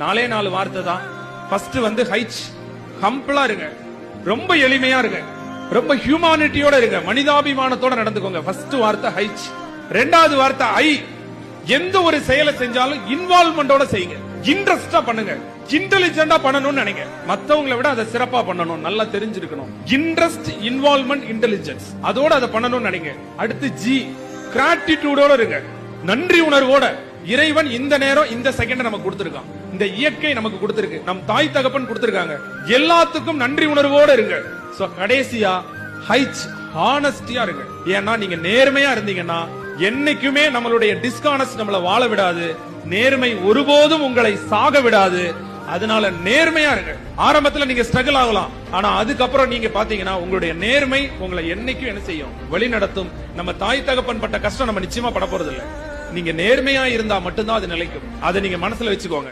நாலே நாலு வார்த்தை தான். ஃபர்ஸ்ட் வந்து ஹைச் ஹம்பிளா இருங்க. ரொம்ப எளிமையா இருங்க. ரொம்ப ஹியூமானிட்டியோட இருங்க. மனிதாபிமானத்தோட நடந்துக்கோங்க. ஃபர்ஸ்ட் வார்த்தை ஹைச் ரெண்டாவது வார்த்தை ஐ எந்த ஒரு செயலை செஞ்சாலும் இன்வால்வ்மெண்டோட செய்யுங்க. இன்ட்ரெஸ்டா பண்ணுங்க. இன்டெலிஜென்டா பண்ணணும்னு நினைங்க. மத்தவங்களை விட அதை சிறப்பா பண்ணணும். நல்லா தெரிஞ்சிருக்கணும். இன்ட்ரெஸ்ட் இன்வால்வ்மெண்ட் இன்டெலிஜென்ஸ் அதோட அதை பண்ணணும்னு நினைங்க. அடுத்து ஜி கிராட்டிடியூடோட இருங்க. நன்றி உணர்வோட. இறைவன் இந்த நேரம் இந்த செகண்ட் நமக்கு கொடுத்திருக்கான். இந்த இயற்கை நமக்கு கொடுத்திருக்கு. நம் தாய் தகப்பன் கொடுத்திருக்காங்க. எல்லாத்துக்கும் நன்றி உணர்வோடு இருங்க சோ கடைசியா ஹைச் ஹானஸ்டியா இருங்க ஏன்னா நீங்க நேர்மையா இருந்தீங்கன்னா என்னைக்குமே நம்மளுடைய டிஸ்கானஸ்ட் நம்மள வாழ விடாது. நேர்மை ஒருபோதும் உங்களை சாக விடாது. அதனால நேர்மையா இருங்க ஆரம்பத்துல நீங்க ஸ்ட்ரகிள் ஆகலாம். ஆனா அதுக்கப்புறம் நீங்க பாத்தீங்கன்னா உங்களுடைய நேர்மை உங்களை என்னைக்கும் என்ன செய்யும்? வழி நடத்தும் நம்ம தாய் தகப்பன் பட்ட கஷ்டம் நம்ம நிச்சயமா பட போறது இல்லை நீங்க நேர்மையா இருந்தா மட்டும்தான் அது நிலைக்கும். அதை நீங்க மனசுல வச்சுக்கோங்க.